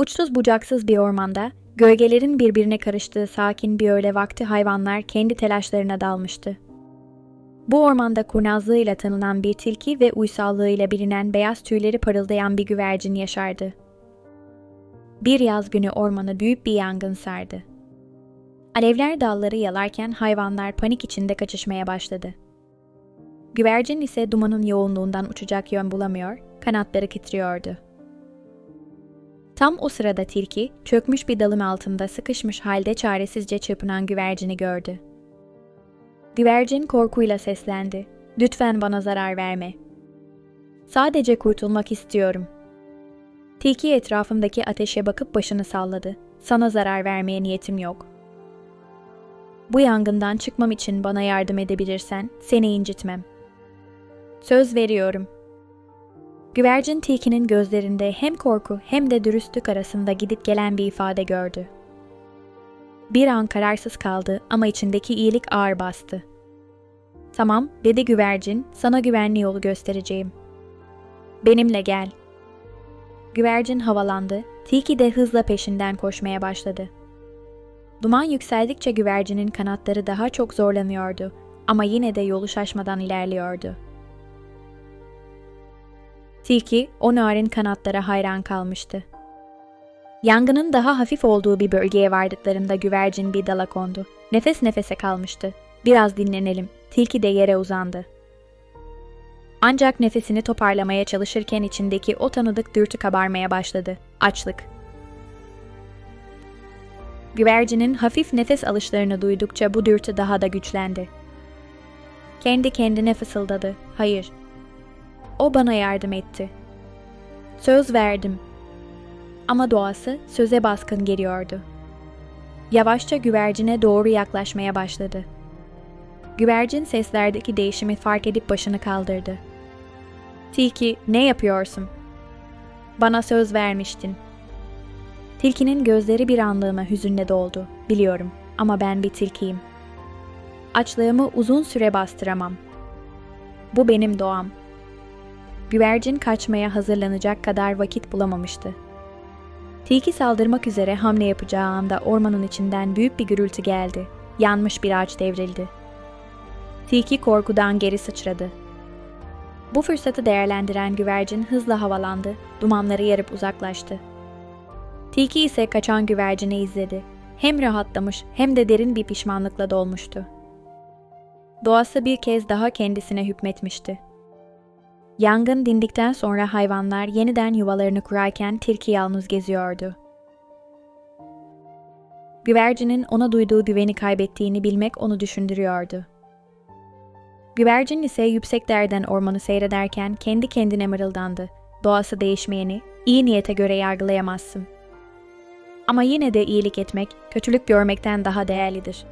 Uçsuz bucaksız bir ormanda, gölgelerin birbirine karıştığı sakin bir öğle vakti hayvanlar kendi telaşlarına dalmıştı. Bu ormanda kurnazlığıyla tanınan bir tilki ve uysallığıyla bilinen beyaz tüyleri parıldayan bir güvercin yaşardı. Bir yaz günü ormanı büyük bir yangın sardı. Alevler dalları yalarken hayvanlar panik içinde kaçışmaya başladı. Güvercin ise dumanın yoğunluğundan uçacak yön bulamıyor, kanatları titriyordu. Tam o sırada tilki, çökmüş bir dalın altında sıkışmış halde çaresizce çırpınan güvercini gördü. Güvercin korkuyla seslendi. Lütfen bana zarar verme. Sadece kurtulmak istiyorum. Tilki etrafındaki ateşe bakıp başını salladı. Sana zarar vermeye niyetim yok. Bu yangından çıkmam için bana yardım edebilirsen seni incitmem. Söz veriyorum. Güvercin tilkinin gözlerinde hem korku hem de dürüstlük arasında gidip gelen bir ifade gördü. Bir an kararsız kaldı ama içindeki iyilik ağır bastı. Tamam, dedi güvercin, sana güvenli yolu göstereceğim. Benimle gel. Güvercin havalandı, tilki de hızla peşinden koşmaya başladı. Duman yükseldikçe güvercinin kanatları daha çok zorlanıyordu ama yine de yolu şaşmadan ilerliyordu. Tilki o narin kanatlara hayran kalmıştı. Yangının daha hafif olduğu bir bölgeye vardıklarında güvercin bir dala kondu. Nefes nefese kalmıştı. Biraz dinlenelim. Tilki de yere uzandı. Ancak nefesini toparlamaya çalışırken içindeki o tanıdık dürtü kabarmaya başladı. Açlık. Güvercinin hafif nefes alışlarını duydukça bu dürtü daha da güçlendi. Kendi kendine fısıldadı. Hayır. O bana yardım etti. Söz verdim. Ama doğası söze baskın geliyordu. Yavaşça güvercine doğru yaklaşmaya başladı. Güvercin seslerdeki değişimi fark edip başını kaldırdı. Tilki, ne yapıyorsun? Bana söz vermiştin. Tilkinin gözleri bir anlığına hüzünle doldu. Biliyorum ama ben bir tilkiyim. Açlığımı uzun süre bastıramam. Bu benim doğam. Güvercin kaçmaya hazırlanacak kadar vakit bulamamıştı. Tilki saldırmak üzere hamle yapacağı anda ormanın içinden büyük bir gürültü geldi. Yanmış bir ağaç devrildi. Tilki korkudan geri sıçradı. Bu fırsatı değerlendiren güvercin hızla havalandı, dumanları yarıp uzaklaştı. Tilki ise kaçan güvercini izledi. Hem rahatlamış hem de derin bir pişmanlıkla dolmuştu. Doğası bir kez daha kendisine hükmetmişti. Yangın dindikten sonra hayvanlar yeniden yuvalarını kurarken tilki yalnız geziyordu. Güvercinin ona duyduğu güveni kaybettiğini bilmek onu düşündürüyordu. Güvercin ise yükseklerden ormanı seyrederken kendi kendine mırıldandı. Doğası değişmeyeni iyi niyete göre yargılayamazsın. Ama yine de iyilik etmek, kötülük görmekten daha değerlidir.